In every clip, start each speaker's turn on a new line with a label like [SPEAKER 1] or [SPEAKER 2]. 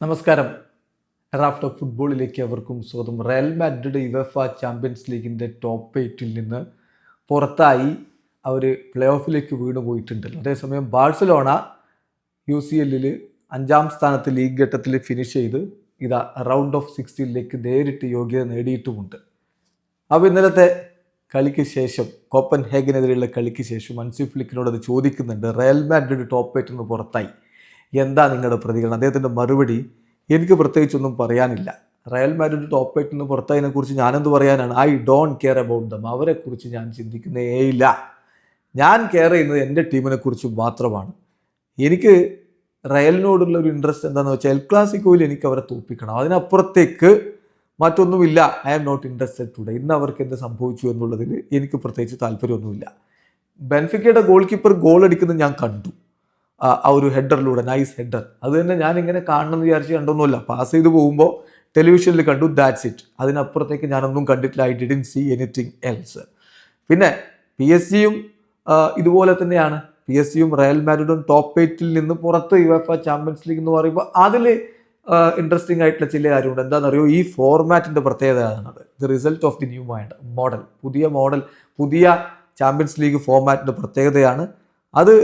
[SPEAKER 1] നമസ്കാരം. Raft of ഫുട്ബോളിലേക്ക് അവർക്കും സ്വാഗതം. റയൽ മാഡ്രിഡ് യുവഫ ചാമ്പ്യൻസ് ലീഗിന്റെ ടോപ്പ് എയ്റ്റിൽ നിന്ന് പുറത്തായി അവർ പ്ലേ ഓഫിലേക്ക് വീണ് പോയിട്ടുണ്ടല്ലോ. അതേസമയം ബാഴ്സലോണ യു സി എല്ലിൽ അഞ്ചാം സ്ഥാനത്ത് ലീഗ് ഘട്ടത്തിൽ ഫിനിഷ് ചെയ്ത് ഇതാ റൗണ്ട് ഓഫ് സിക്സ്റ്റീനിലേക്ക് നേരിട്ട് യോഗ്യത നേടിയിട്ടുമുണ്ട്. അപ്പോൾ ഇന്നലത്തെ കളിക്ക് ശേഷം കോപ്പൻ ഹേഗനെതിരെയുള്ള കളിക്ക് ശേഷം അൻസി ഫ്ലിക്കിനോട് അത് ചോദിക്കുന്നുണ്ട്. റയൽ മാഡ്രിഡ് ടോപ്പ് എയ്റ്റിൽ നിന്ന് പുറത്തായി. എന്താ നിങ്ങളുടെ പ്രതികരണം? അദ്ദേഹത്തിന്റെ മറുപടി എനിക്ക് പ്രത്യേകിച്ചൊന്നും പറയാനില്ല. റയൽ മാഡ്രിഡ് ടോപ്പ് എയ്റ്റിൽ നിന്ന് പുറത്തതിനെക്കുറിച്ച് ഞാനെന്ത് പറയാനാണ്? I don't care about them അവരെക്കുറിച്ച് ഞാൻ ചിന്തിക്കുന്നേയില്ല ഞാൻ കെയർ ചെയ്യുന്നത് എന്റെ ടീമിനെ കുറിച്ച് മാത്രമാണ്. എനിക്ക് റയലിനോടുള്ള ഒരു ഇൻട്രസ്റ്റ് എന്താണെന്ന് വെച്ചാൽ എൽ ക്ലാസിക്കോയിൽ എനിക്ക് അവരെ തോൽപ്പിക്കണം. അതിനപ്പുറത്തേക്ക് മറ്റൊന്നുമില്ല. I am not interested today ഇന്ന് അവർക്ക് എന്ത് സംഭവിച്ചു എന്നുള്ളതിൽ എനിക്ക് പ്രത്യേകിച്ച് താല്പര്യമൊന്നുമില്ല. ബെൻഫിക്കയുടെ ഗോൾ കീപ്പർ ഗോൾ അടിക്കുന്നത് ഞാൻ കണ്ടു. ആ ഒരു ഹെഡറിലൂടെ നൈസ് ഹെഡർ. അത് തന്നെ ഞാൻ ഇങ്ങനെ കാണണമെന്ന് വിചാരിച്ച് കണ്ടൊന്നുമില്ല. പാസ് ചെയ്ത് പോകുമ്പോൾ ടെലിവിഷനിൽ കണ്ടു ദാറ്റ്സ് ഇറ്റ് അതിനപ്പുറത്തേക്ക് ഞാനൊന്നും കണ്ടിട്ടില്ല. I didn't see anything else പിന്നെ പി എസ് ജിയും ഇതുപോലെ തന്നെയാണ്. പി എസ് ജിയും റയൽ മാഡ്രിഡും ടോപ്പ് എയ്റ്റിൽ നിന്ന് പുറത്ത് യുവഫ ചാമ്പ്യൻസ് ലീഗ് എന്ന് പറയുമ്പോൾ അതിൽ ഇൻട്രസ്റ്റിംഗ് ആയിട്ടുള്ള ചില കാര്യമുണ്ട്. എന്താണെന്നറിയോ? ഈ ഫോർമാറ്റിന്റെ പ്രത്യേകത ആണത് the result of the new model പുതിയ മോഡൽ പുതിയ ചാമ്പ്യൻസ് ലീഗ് ഫോർമാറ്റിന്റെ പ്രത്യേകതയാണ് അത്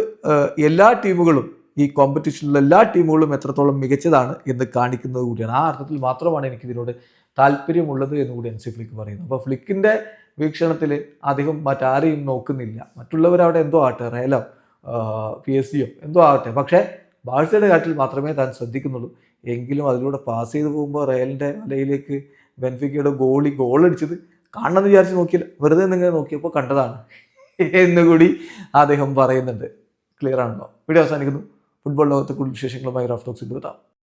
[SPEAKER 1] എല്ലാ ടീമുകളും ഈ കോമ്പറ്റീഷനിലെ എല്ലാ ടീമുകളും എത്രത്തോളം മികച്ചതാണ് എന്ന് കാണിക്കുന്നത് കൂടിയാണ്. ആ അർത്ഥത്തിൽ മാത്രമാണ് എനിക്ക് ഇതിനോട് താല്പര്യമുള്ളത് എന്ന് കൂടി എൻസി ഫ്ലിക്ക് പറയുന്നു. അപ്പോൾ ഫ്ലിക്കിന്റെ വീക്ഷണത്തിൽ അധികം മറ്റാരെയും നോക്കുന്നില്ല. മറ്റുള്ളവരവിടെ എന്തോ ആട്ടെ റയലോ പി എസ് സിയോ എന്തോ ആവട്ടെ പക്ഷേ ബാഴ്സയുടെ കാര്യത്തിൽ മാത്രമേ താൻ ശ്രദ്ധിക്കുന്നുള്ളൂ. എങ്കിലും അതിലൂടെ പാസ് ചെയ്ത് പോകുമ്പോൾ റയലിന്റെ വലയിലേക്ക് ബെൻഫിക്കയുടെ ഗോളി ഗോൾ അടിച്ചത് കാണണമെന്ന് വിചാരിച്ച് നോക്കിയില്ല. വെറുതെ നിങ്ങൾ നോക്കിയപ്പോൾ കണ്ടതാണ്. എന്നുകൂടി അദ്ദേഹം പറയുന്നുണ്ട്. ക്ലിയർ ആണല്ലോ? വീഡിയോ അവസാനിക്കുന്നു. ഫുട്ബോൾ ലോകത്തെ കൂടുതൽ വിശേഷങ്ങളുമായി റാഫ്റ്റോക്സ് എത്താം